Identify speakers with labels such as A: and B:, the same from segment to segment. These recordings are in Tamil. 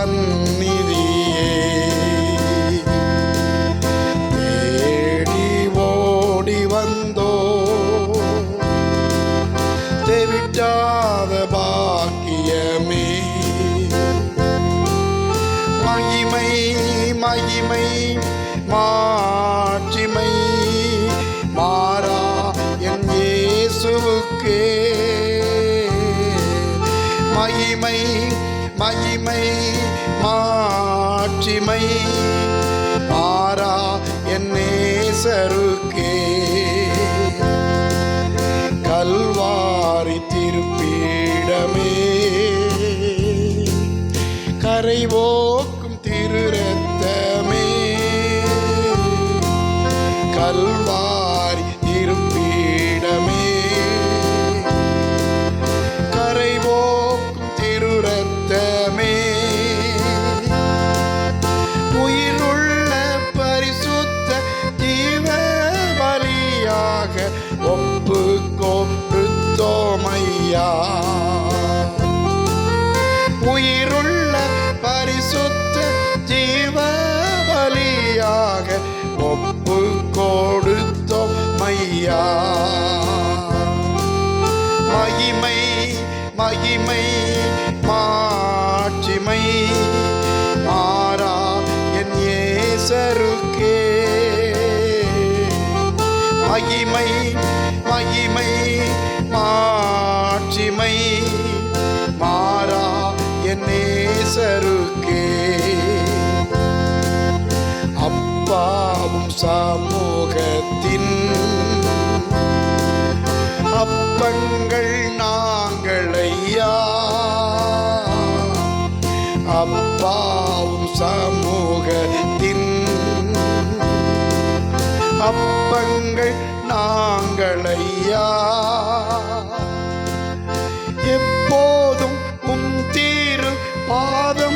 A: சந்நிதியே தேடி ஓடி வந்தோ. தெவிட்டாத பாக்கியமே. மகிமை மகிமை மாட்சிமை மாறா என் இயேசுவுக்கே. மகிமை மகிமை மாட்சிமை ஆரா என்னே சருக்கே கல்வாரி திருப்பீடமே. கரைவோக்கும் திருரத்தமே. கல்வாரி பலியாக ஒப்பு கொடுத்தோமையா உயிருள்ள பரிசுத்த ஜீவ பலியாக ஒப்பு கொடுத்தோமையா மகிமை மகிமை மகிமை மகிமை மாட்சிமை. மாறா என் நேசருக்கே அப்பாவும் சமூகத்தின் அப்பங்கள் நாங்கள் ஐயா அப்பாவும் சமூகத்தின் அப்பங்கள் ஐயா எப்போதும் உம் தீரு பாதம்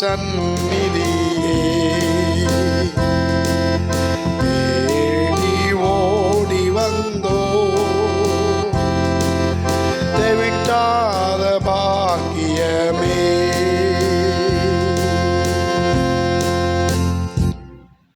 A: என் தேவனின் சந்நிதியே